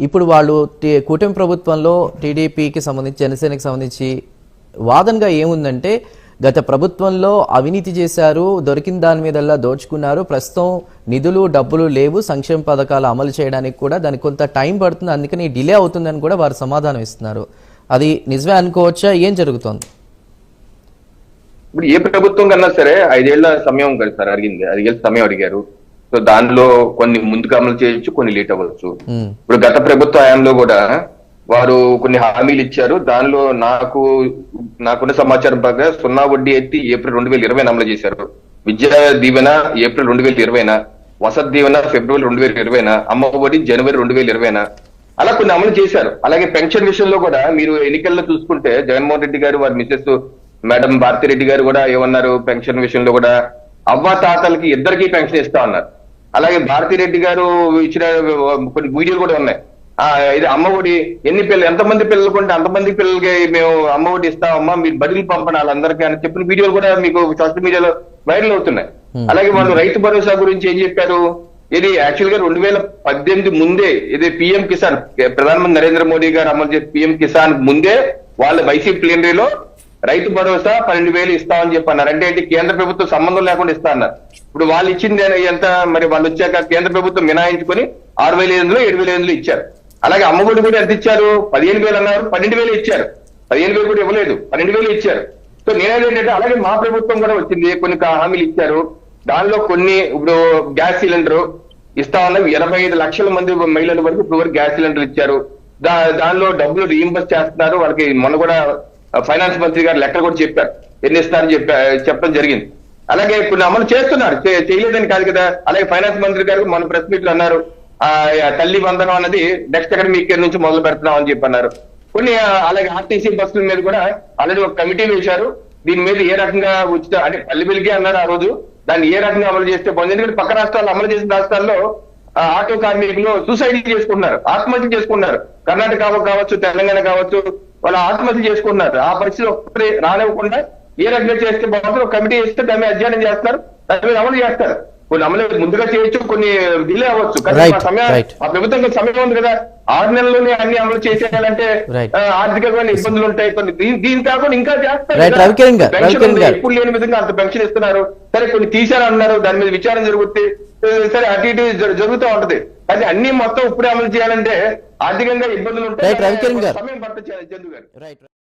ఇప్పుడు వాళ్ళు కూటమి ప్రభుత్వంలో టీడీపీకి సంబంధించి జనసేనకి సంబంధించి వాదనగా ఏముందంటే గత ప్రభుత్వంలో అవినీతి చేశారు దొరికిన దాని మీదల్లా దోచుకున్నారు ప్రస్తుతం నిధులు డబ్బులు లేవు సంక్షేమ పథకాలు అమలు చేయడానికి కూడా దానికి కొంత టైం పడుతుంది అందుకని డిలే అవుతుందని కూడా వారు సమాధానం ఇస్తున్నారు. అది నిజమే అనుకోవచ్చా? ఏం జరుగుతోంది? ఇప్పుడు ఏ ప్రభుత్వం కన్నా సరే ఐదేళ్ళ సమయం సార్ అడిగింది ఐదేళ్ళ సమయం అడిగారు. సో దానిలో కొన్ని ముందుకు అమలు చేయొచ్చు కొన్ని లేట్ అవ్వచ్చు. ఇప్పుడు గత ప్రభుత్వ హయాంలో కూడా వారు కొన్ని హామీలు ఇచ్చారు. దానిలో నాకు నాకున్న సమాచారం ప్రకారం సున్నా వడ్డీ ఎత్తి ఏప్రిల్ రెండు వేల ఇరవై అమలు చేశారు. విద్యా దీవెన ఏప్రిల్ రెండు వేల ఇరవైన వసతి దీవెన ఫిబ్రవరి రెండు వేల ఇరవైన అమ్మ ఒడి జనవరి రెండు వేల ఇరవైన అలా కొన్ని అమలు చేశారు. అలాగే పెన్షన్ విషయంలో కూడా మీరు ఎన్నికల్లో చూసుకుంటే జగన్మోహన్ రెడ్డి గారు వారి మిసెస్ మేడం భారతిరెడ్డి గారు కూడా ఏమన్నారు? పెన్షన్ విషయంలో కూడా అవ్వ తాతలకి ఇద్దరికి పెన్షన్ ఇస్తా ఉన్నారు అలాగే భారతిరెడ్డి గారు ఇచ్చిన కొన్ని వీడియోలు కూడా ఉన్నాయి. ఆ ఇది అమ్మ ఒడి ఎన్ని పిల్లలు ఎంతమంది పిల్లలు కొంటే అంతమంది పిల్లలకి మేము అమ్మ ఒడి ఇస్తామమ్మా మీరు బడికి పంపండి వాళ్ళందరికీ అని చెప్పిన వీడియోలు కూడా మీకు సోషల్ మీడియాలో వైరల్ అవుతున్నాయి. అలాగే వాళ్ళు రైతు భరోసా గురించి ఏం చెప్పారు? ఇది యాక్చువల్గా రెండు వేల పద్దెనిమిది ముందే ఇది పిఎం కిసాన్ ప్రధానమంత్రి నరేంద్ర మోడీ గారు అమలు చేసే పిఎం కిసాన్ ముందే వాళ్ళ వైసీపీ ప్లీనరీలో రైతు భరోసా పన్నెండు వేలు ఇస్తామని చెప్పన్నారు. అంటే ఏంటి? కేంద్ర ప్రభుత్వం సంబంధం లేకుండా ఇస్తా అన్నారు. ఇప్పుడు వాళ్ళు ఇచ్చింది ఎంత? మరి వాళ్ళు వచ్చాక కేంద్ర ప్రభుత్వం మినాయించుకొని ఆరు వేల ఐదు వందలు ఏడు వేల ఐదు వందలు ఇచ్చారు. అలాగే అమ్మఒడి కూడా ఎంత ఇచ్చారు? పదిహేను వేలు అన్నారు. పన్నెండు వేలు ఇచ్చారు. పదిహేను వేలు కూడా ఇవ్వలేదు. పన్నెండు వేలు ఇచ్చారు. సో నేనేది ఏంటంటే అలాగే మా ప్రభుత్వం కూడా వచ్చింది. కొన్ని హామీలు ఇచ్చారు. దానిలో కొన్ని ఇప్పుడు గ్యాస్ సిలిండర్ ఇస్తా ఉన్నవి ఎనభై ఐదు లక్షల మంది మహిళల వరకు ఇప్పుడు వరకు గ్యాస్ సిలిండర్ ఇచ్చారు. దా దానిలో డబ్బులు రీఇంబర్స్ చేస్తున్నారు. వాళ్ళకి మొన్న కూడా ఫైనాన్స్ మంత్రి గారు లెక్కలు కూడా చెప్పారు. ఎన్ని ఇస్తారని చెప్పా చెప్పడం జరిగింది. అలాగే ఇప్పుడు అమలు చేస్తున్నారు చేయలేదని కాదు కదా. అలాగే ఫైనాన్స్ మంత్రి గారు మన ప్రెస్ మీట్ అన్నారు. ఆ తల్లి వందనం అన్నది నెక్స్ట్ అకాడమిక్ ఇయర్ నుంచి మొదలు పెడుతున్నాం అని చెప్పి అన్నారు. కొన్ని అలాగే ఆర్టీసీ బస్సుల మీద కూడా ఆల్రెడీ ఒక కమిటీ వేశారు. దీని మీద ఏ రకంగా ఉచిత అంటే పల్లె వెలిగి అన్నారు ఆ రోజు. దాన్ని ఏ రకంగా అమలు చేస్తే బాగుంది? ఎందుకంటే పక్క రాష్ట్రాలు అమలు చేసిన రాష్ట్రాల్లో ఆటో కార్మికులు సూసైడ్ చేసుకున్నారు ఆత్మహత్య చేసుకున్నారు కర్ణాటక కావచ్చు తెలంగాణ కావచ్చు వాళ్ళు ఆత్మహత్య చేసుకున్నారు ఆ పరిస్థితి ఒక్కటి రానివ్వకుండా ఏ రకంగా చేస్తే బాగుంటుంది ఒక కమిటీ వేస్తే దాని అధ్యయనం చేస్తారు. దాని మీద అమలు చేస్తారు. కొన్ని అమలు ముందుగా చేయొచ్చు కొన్ని డిలే అవ్వచ్చు. కానీ సమయం. ఆ ప్రభుత్వం సమయం ఉంది కదా. ఆరు నెలల్లోనే అన్ని అమలు చేసేయాలంటే Right. ఆ, ఆర్థికమైన ఇబ్బందులు ఉంటాయి. కొన్ని దీని కాకుండా ఇంకా చేస్తారు పెన్షన్. ఎప్పుడు లేని విధంగా అంత పెన్షన్ ఇస్తున్నారు. సరే కొన్ని తీశారు అన్నారు దాని మీద విచారణ జరుగుతుంది సరే అటు ఇటు జరు- జరుగుతూ ఉంటది కానీ అన్ని మొత్తం ఇప్పుడే అమలు చేయాలంటే ఆర్థికంగా ఇబ్బందులు ఉంటాయి. సమయం పట్టచ్చు చందు గారు